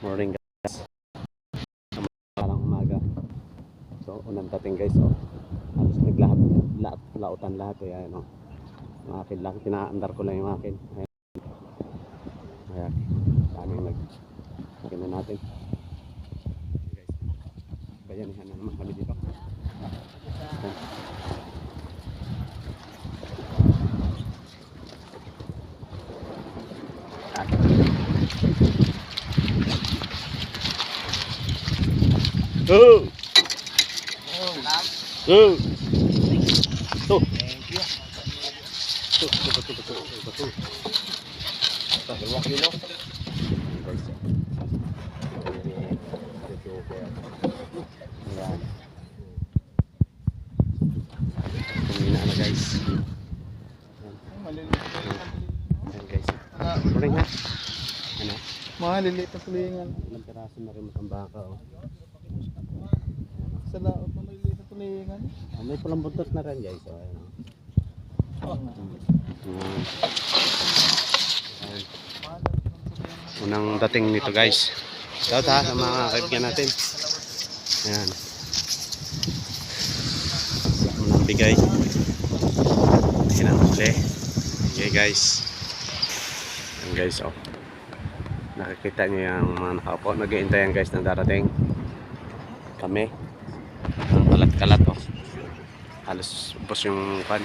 Morning guys. Parang umaga. So, unang dating guys. Oh. Halos naglahat, lahat, lautan lahat. Eh, ano. Yung akin lang. Tinaandar ko lang yung akin. Ayan. Ayan. Daming nag... Na natin. Guys. Bayanihan na naman kami dito. Ayan. Oh! Oh! Ito. Ito, ito, ito, ito, ito, ito. Dalawang kilo. Tumina na guys. Ayan guys. Morning ha. Ano? Maliliit na tulingan. Ilang piraso na rin ang baka oh. Sa laot na maliliit na tulingan. Ah, may pulang buntot na rin guys. Oh, ayan, oh. Ayan. Unang dating nito guys. Shout ha sa mga kaibigan natin. Ayan. Unang bigay. Ayan ang huli. Okay guys. Ayan guys oh. Nakikita niyo yung mga nakaupo. Nag-iintayan guys ng darating. Kami. Ang kalat-kalat oh. Halos ubos yung pan.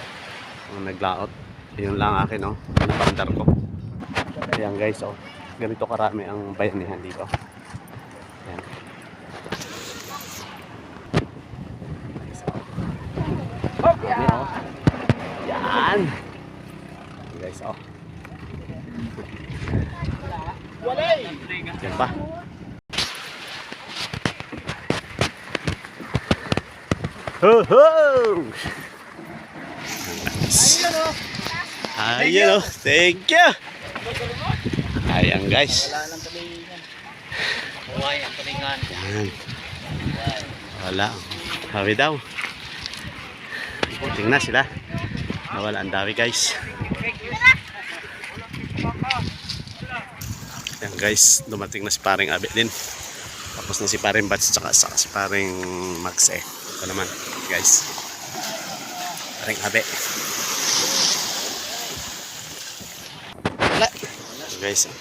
Yung naglaot. Yun lang akin oh. Napandar ko. Ayan guys oh. Ganito karami ang bayanihan dito. Ayan. Dami oh. Yan. Ayan, guys oh. Yan pa. Ho ho! Ayan oh. Thank you. Ayan guys. Wala nang tulingan. Huwag ang tulingan. Wala. Hawi daw. Tingnan sila. Nawala ang dawi guys. Yan guys, dumating na si paring Abe din. Tapos na si paring Bats tsaka saka si paring eh. Ito naman guys. Paring Abe. Wala. Guys.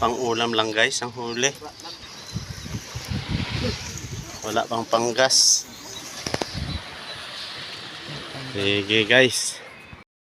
Pang ulam lang guys ang huli. Wala pang panggas. Sige guys.